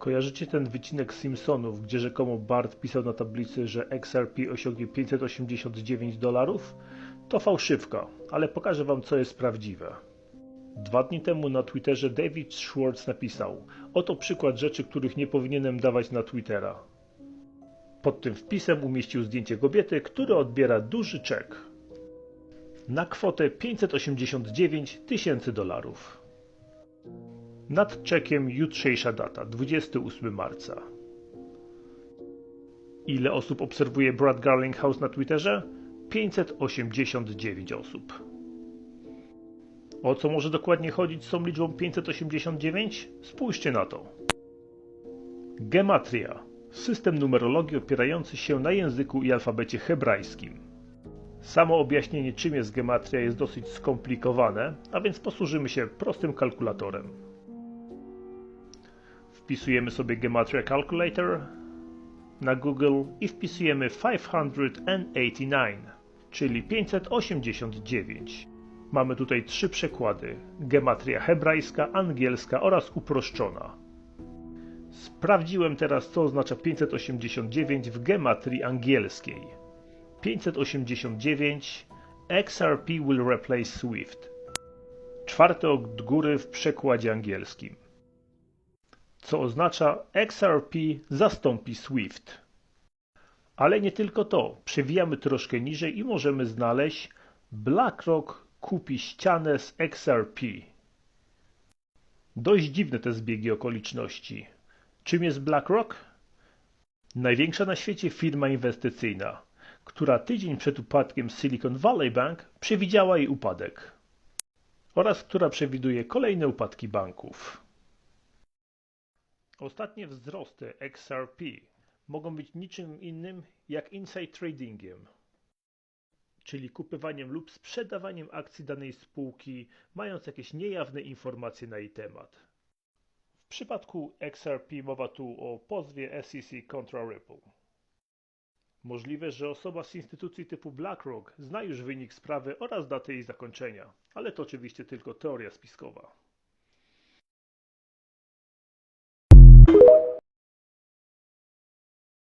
Kojarzycie ten wycinek Simpsonów, gdzie rzekomo Bart pisał na tablicy, że XRP osiągnie 589 dolarów? To fałszywka, ale pokażę wam co jest prawdziwe. Dwa dni temu na Twitterze David Schwartz napisał Oto przykład rzeczy, których nie powinienem dawać na Twittera. Pod tym wpisem umieścił zdjęcie kobiety, która odbiera duży czek na kwotę 589 tysięcy dolarów. Nad czekiem jutrzejsza data 28 marca. Ile osób obserwuje Brad Garling House na Twitterze? 589 osób. O co może dokładnie chodzić z tą liczbą 589? Spójrzcie na to. Gematria. System numerologii opierający się na języku i alfabecie hebrajskim. Samo objaśnienie czym jest gematria jest dosyć skomplikowane, a więc posłużymy się prostym kalkulatorem. Wpisujemy sobie Gematria Calculator na Google i wpisujemy 589, czyli 589. Mamy tutaj trzy przekłady: gematria hebrajska, angielska oraz uproszczona. Sprawdziłem teraz, co oznacza 589 w gematrii angielskiej. 589 XRP will replace Swift. Czwarty od góry w przekładzie angielskim. Co oznacza XRP zastąpi Swift. Ale nie tylko to. Przewijamy troszkę niżej i możemy znaleźć BlackRock kupi ścianę z XRP. Dość dziwne te zbiegi okoliczności. Czym jest BlackRock? Największa na świecie firma inwestycyjna, która tydzień przed upadkiem Silicon Valley Bank przewidziała jej upadek oraz która przewiduje kolejne upadki banków. Ostatnie wzrosty XRP mogą być niczym innym jak inside tradingiem, czyli kupywaniem lub sprzedawaniem akcji danej spółki, mając jakieś niejawne informacje na jej temat. W przypadku XRP mowa tu o pozwie SEC kontra Ripple. Możliwe, że osoba z instytucji typu BlackRock zna już wynik sprawy oraz datę jej zakończenia, ale to oczywiście tylko teoria spiskowa.